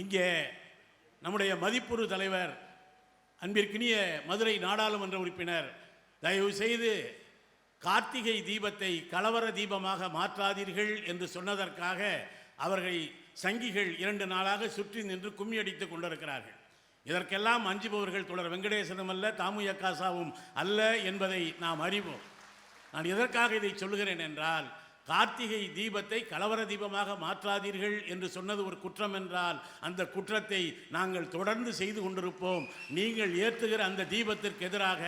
இங்கே நம்முடைய மதிப்புறு தலைவர் அன்பிற்கினிய மதுரை நாடாளுமன்ற உறுப்பினர் தயவு செய்து கார்த்திகை தீபத்தை கலவர தீபமாக மாற்றாதீர்கள் என்று சொன்னதற்காக அவர்களை சங்கிகள் இரண்டு நாளாக சுற்றி நின்று கும்மி அடித்துக் கொண்டிருக்கிறார்கள். இதற்கெல்லாம் அஞ்சுபவர்கள் தொடர் வெங்கடேசனும் அல்ல தாமுயக்காசாவும் அல்ல என்பதை நாம் அறிவோம். நான் எதற்காக இதை சொல்லுகிறேன் என்றால் கார்த்திகை தீபத்தை கலவர தீபமாக மாற்றாதீர்கள் என்று சொன்னது ஒரு குற்றம் என்றால் அந்த குற்றத்தை நாங்கள் தொடர்ந்து செய்து கொண்டிருப்போம். நீங்கள் ஏற்றுகிற அந்த தீபத்திற்கு எதிராக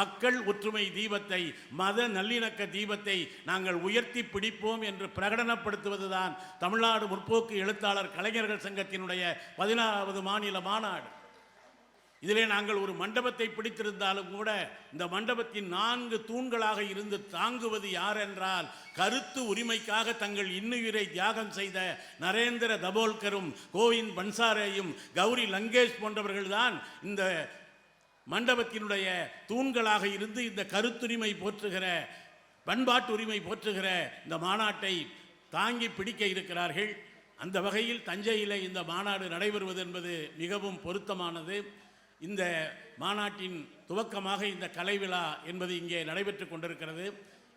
மக்கள் ஒற்றுமை தீபத்தை மத நல்லிணக்க தீபத்தை நாங்கள் உயர்த்தி பிடிப்போம் என்று பிரகடனப்படுத்துவதுதான் தமிழ்நாடு முற்போக்கு எழுத்தாளர் கலைஞர்கள் சங்கத்தினுடைய பதினாறாவது மாநில மாநாடு. இதிலே நாங்கள் ஒரு மண்டபத்தை பிடித்திருந்தாலும் கூட இந்த மண்டபத்தின் நான்கு தூண்களாக இருந்து தாங்குவது யார் என்றால் கருத்து உரிமைக்காக தங்கள் இன்னுயிரை தியாகம் செய்த நரேந்திர தபோல்கரும் கோவிந்த் பன்சாரேயும் கௌரி லங்கேஷ் போன்றவர்கள்தான் இந்த மண்டபத்தினுடைய தூண்களாக இருந்து இந்த கருத்துரிமை போற்றுகிற பண்பாட்டு உரிமை போற்றுகிற இந்த மாநாட்டை தாங்கி பிடிக்க இருக்கிறார்கள். அந்த வகையில் தஞ்சையில் இந்த மாநாடு நடைபெறுவது என்பது மிகவும் பொருத்தமானது. இந்த மாநாட்டின் துவக்கமாக இந்த கலை விழா என்பது இங்கே நடைபெற்று கொண்டிருக்கிறது.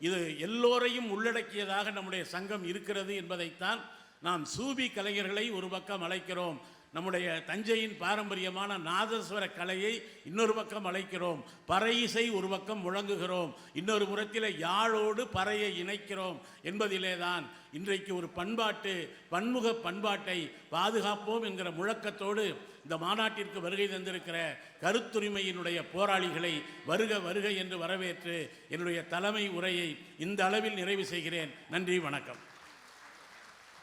இது எல்லோரையும் உள்ளடக்கியதாக நம்முடைய சங்கம் இருக்கிறது என்பதைத்தான் நாம் சூபி கலைஞர்களை ஒரு பக்கம் அழைக்கிறோம். நம்முடைய தஞ்சையின் பாரம்பரியமான நாதஸ்வர கலையை இன்னொரு பக்கம் அழைக்கிறோம். பறை இசை ஒரு பக்கம் முழங்குகிறோம். இன்னொரு புறத்தில் யாழோடு பறையை இணைக்கிறோம் என்பதிலே தான் இன்றைக்கு ஒரு பண்பாட்டு பன்முக பண்பாட்டை பாதுகாப்போம் என்கிற முழக்கத்தோடு இந்த மாநாட்டிற்கு வருகை தந்திருக்கிற கருத்துரிமையினுடைய போராளிகளை வருக வருக என்று வரவேற்று என்னுடைய தலைமை உரையை இந்த அளவில் நிறைவு செய்கிறேன். நன்றி வணக்கம்.